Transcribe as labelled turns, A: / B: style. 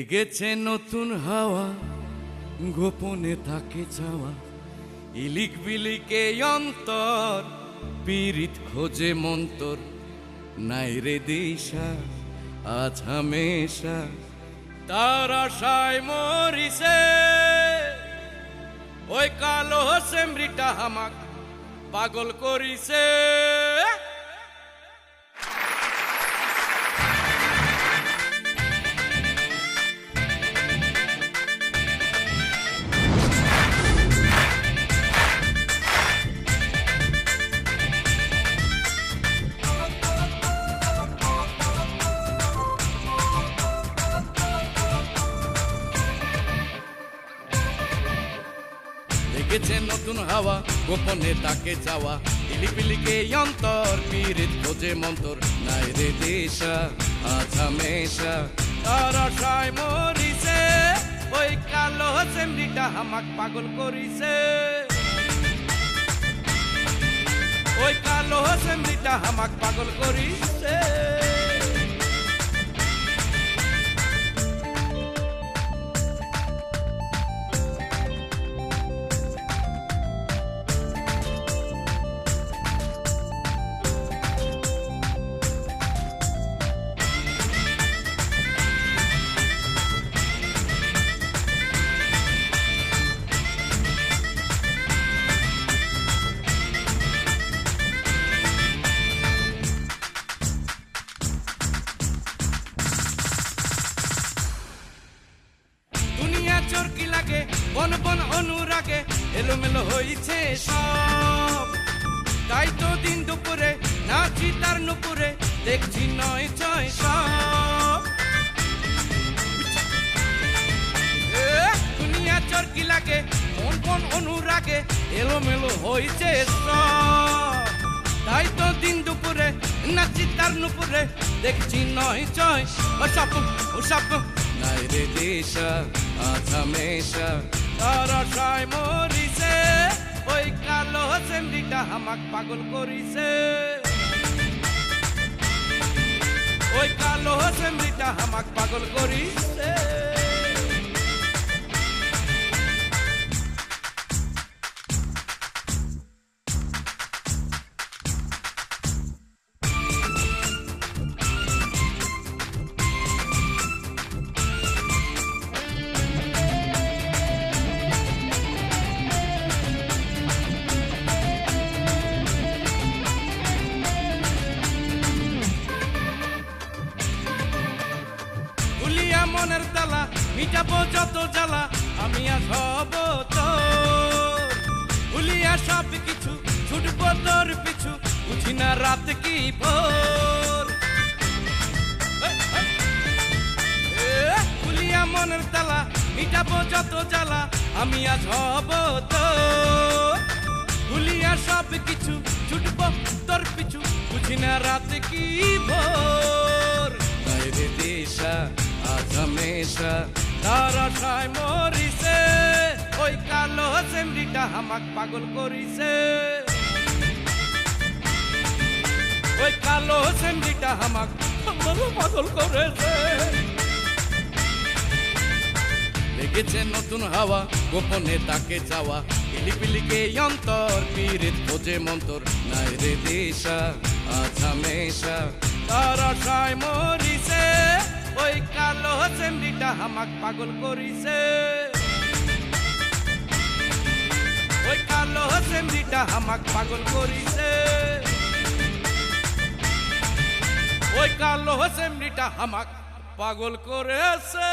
A: এগেছে নতুন হাওয়া, গোপনে থাকে চাওয়া ইলিক বিলিকে অন্তর, পীড়িত খোঁজে মন্তর। নাই রে দিশা, আজ হামেশা। তার আশায় মরিছে, ওই কালো সেমরিটা হামাক পাগল করিছে। লেগেছে নতুন হাওয়া, গোপনে তাকে যাওয়া ইলিপিলিকে অন্তর পীড়িত খোঁজে মন্তর। নাই রে দেশা, আজ হামেশা। তার আশায় মরিছে, ওই কালো সেমরিটা হামাক পাগল করিছে। ওই কালো সেমরিটা হামাক পাগল করিছে। বন বন অনুরাগে এলোমেলো হইছে সব। তাই তো দিন দুপুরে নাচি তার নুপুরে দেখছি নয় ছয় সব। দুনিয়া চরকি লাগে? বন বন অনুরাগে এলোমেলো হইছে সব। তাই তো দিন দুপুরে নাচি তার নুপুরে দেখছি নয় ছয়। ও স্বপ্ন ও স্বপ্ন নাই রে দেশা তার আশায় মরিছে, ওই কালো সেমরিটা আমাক পাগল করিছে। ওই কালো সেমরিটা আমাক পাগল করিছে। মনের তালা মিটাবো যত জ্বালা আমি আজ হব তোর। গুলিয়া সব কিছু ছুটবো তোর পিছু বুঝি না রাত কি ভোর। এ, মনের তালা মিটাবো যত জ্বালা আমি আজ হব তোর। গুলিয়া সব কিছু ছুটবো তোর পিছু বুঝি না রাত কি ভোর। দেশা আজ হামেশা তার আশায় মরিছে। ওই কালো সেমরিটা হামাক পাগল করিছে। ওই কালো সেমরিটা হামাক পাগল করেছে। লেগেছে নতুন হাওয়া, গোপনে তাকে যাওয়া পিলিপিলিকে অন্তর পীড়িত খোঁজে মন্তর। নাই রে দেশা, আজ হামেশা তার আশায় মরিছে ওই হোসেন রিটা হামাক পাগল করিছে। ওই কালো সেমরিটা হামাক পাগল করিছে। ওই কালো সেমরিটা হামাক পাগল করেছে।